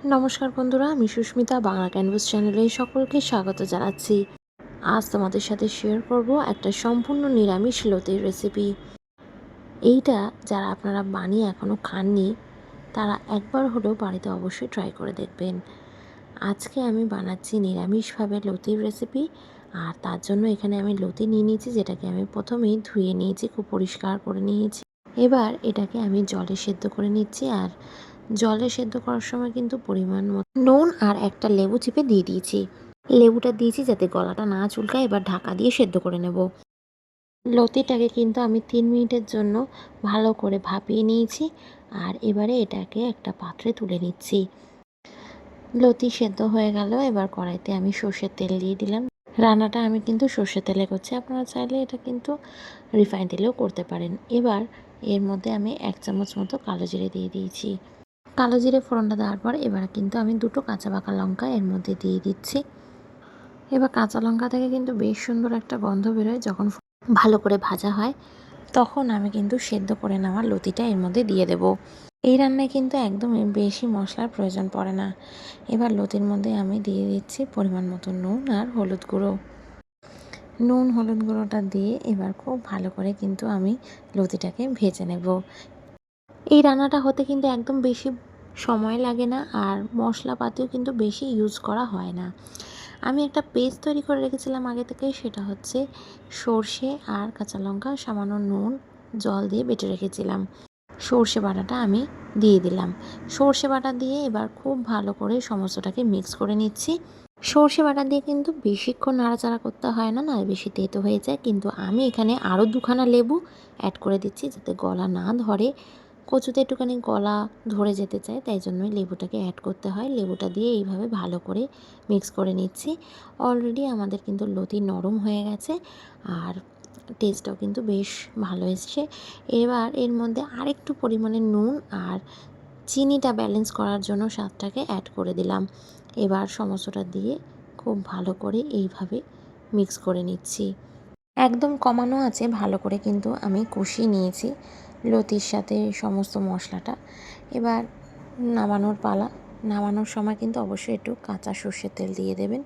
নমস্কার বন্ধুরা, আমি সুস্মিতা, বাংলা ক্যানভাস চ্যানেলে সকলকে স্বাগত জানাচ্ছি। আজ তোমাদের সাথে শেয়ার করব একটা সম্পূর্ণ নিরামিষ লতির রেসিপি এইটা যারা আপনারা বানিয়ে এখনও খাননি, তারা একবার হলেও বাড়িতে অবশ্যই ট্রাই করে দেখবেন। আজকে আমি বানাচ্ছি নিরামিষভাবে লতির রেসিপি আর তার জন্য এখানে আমি লতি নিয়ে নিয়েছি, যেটাকে আমি প্রথমেই ধুয়ে নিয়েছি, খুব পরিষ্কার করে নিয়েছি। এবার এটাকে আমি জলে সেদ্ধ করে নিচ্ছি, আর জলে সেদ্ধ করার সময় কিন্তু পরিমাণ মতো নুন আর একটা লেবু চিপে দিয়ে দিয়েছি। লেবুটা দিয়েছি যাতে গলাটা না চুলকায়, এবার ঢাকা দিয়ে সেদ্ধ করে নেব। লতিটাকে কিন্তু আমি তিন মিনিটের জন্য ভালো করে ভাপিয়ে নিয়েছি আর এবারে এটাকে একটা পাত্রে তুলে নিচ্ছি। লতি সেদ্ধ হয়ে গেল, এবার কড়াইতে আমি সর্ষের তেল দিয়ে দিলাম। রান্নাটা আমি কিন্তু সর্ষের তেলে করছি, আপনারা চাইলে এটা কিন্তু রিফাইন তেলেও করতে পারেন। এবার এর মধ্যে আমি এক চামচ মতো কালো জিরে দিয়ে দিয়েছি। কালো জিরে ফোড়নটা দেওয়ার পর এবার কিন্তু আমি দুটো কাঁচা পাকা লঙ্কা এর মধ্যে দিয়ে দিচ্ছি। এবার কাঁচা লঙ্কা থেকে কিন্তু বেশ সুন্দর একটা গন্ধ বেরোয় যখন ভালো করে ভাজা হয়, তখন আমি কিন্তু সেদ্ধ করে নেওয়া লতিটা এর মধ্যে দিয়ে দেব। এই রান্নায় কিন্তু একদমই বেশি মশলার প্রয়োজন পড়ে না। এবার লতির মধ্যে আমি দিয়ে দিচ্ছি পরিমাণ মতো নুন আর হলুদ গুঁড়ো। নুন, হলুদ গুঁড়োটা দিয়ে এবার খুব ভালো করে কিন্তু আমি লতিটাকে ভেজে নেব। এই রান্নাটা হতে কিন্তু একদম বেশি সময় লাগে না আর মশলাপাতিও কিন্তু বেশি ইউজ করা হয় না। আমি একটা পেস্ট তৈরি করে রেখেছিলাম আগে থেকে সেটা হচ্ছে সর্ষে আর কাঁচা লঙ্কা, সামান্য নুন, জল দিয়ে বেটে রেখেছিলাম। সর্ষে বাটাটা আমি দিয়ে দিলাম। সর্ষে বাটা দিয়ে এবার খুব ভালো করে সমস্তটাকে মিক্স করে নিচ্ছি। সর্ষে বাটা দিয়ে কিন্তু বেশিক্ষণ নাড়াচাড়া করতে হয় না না বেশি তেতো হয়ে যায়। কিন্তু আমি এখানে আরও দুখানা লেবু অ্যাড করে দিচ্ছি যাতে গলা না ধরে। কচুতে একটুখানি গলা ধরে যেতে চায়, তাই জন্যই লেবুটাকে অ্যাড করতে হয়। লেবুটা দিয়ে এইভাবে ভালো করে মিক্স করে নিচ্ছি। অলরেডি আমাদের কিন্তু লতি নরম হয়ে গেছে আর টেস্টটাও কিন্তু বেশ ভালো এসছে। এবার এর মধ্যে আরেকটু পরিমাণে নুন আর চিনিটা ব্যালেন্স করার জন্য স্বাদটাকে অ্যাড করে দিলাম। এবার সমস্তটা দিয়ে খুব ভালো করে এইভাবে মিক্স করে নিচ্ছি। একদম কমানো আছে, ভালো করে কিন্তু আমি কষিয়ে নিয়েছি। লতির সাথে সমস্ত মশলাটা। এবার নামানোর পালা। নামানোর সময় কিন্তু অবশ্যই একটু কাঁচা সর্ষের তেল দিয়ে দেবেন।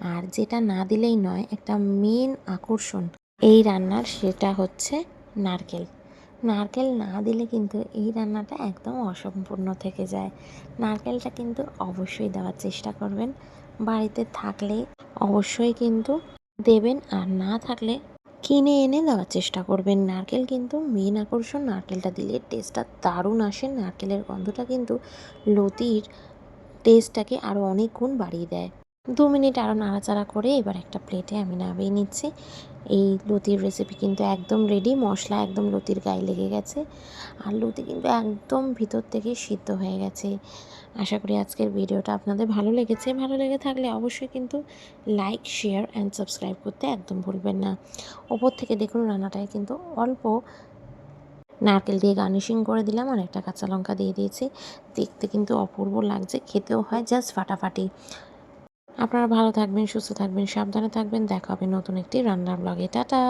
আর যেটা না দিলেই নয়, একটা মেন আকর্ষণ এই রান্নার সেটা হচ্ছে নারকেল। নারকেল না দিলে কিন্তু এই রান্নাটা একদম অসম্পূর্ণ থেকে যায়। নারকেলটা কিন্তু অবশ্যই দেওয়ার চেষ্টা করবেন। বাড়িতে থাকলে অবশ্যই কিন্তু দেবেন, আর না থাকলে কিনে এনে দেওয়ার চেষ্টা করবেন। নারকেল কিন্তু মেন আকর্ষণ। নারকেলটা দিলে টেস্টটা দারুণ আসে। নারকেলের গন্ধটা কিন্তু লতির টেস্টটাকে আরও অনেক গুণ বাড়িয়ে দেয়। দু মিনিট আরও নাড়াচাড়া করে এবার একটা প্লেটে আমি নামিয়ে নিচ্ছি। এই লতির রেসিপি কিন্তু একদম রেডি মশলা একদম লতির গায়ে লেগে গেছে। আর লতি কিন্তু একদম ভিতর থেকে সিদ্ধ হয়ে গেছে। আশা করি আজকের ভিডিওটা আপনাদের ভালো লেগেছে। ভালো লেগে থাকলে অবশ্যই কিন্তু লাইক শেয়ার অ্যান্ড সাবস্ক্রাইব করতে একদম ভুলবেন না। ওপর থেকে দেখুন রান্নাটায় কিন্তু অল্প নারকেল দিয়ে গার্নিশিং করে দিলাম আর একটা কাঁচা লঙ্কা দিয়ে দিয়েছি। দেখতে কিন্তু অপূর্ব লাগছে, খেতেও হয় জাস্ট ফাটাফাটি। আপনারা ভালো থাকবেন সুস্থ থাকবেন সাবধানে থাকবেন। দেখা হবে নতুন একটি রান্নার ব্লগে। টাটা!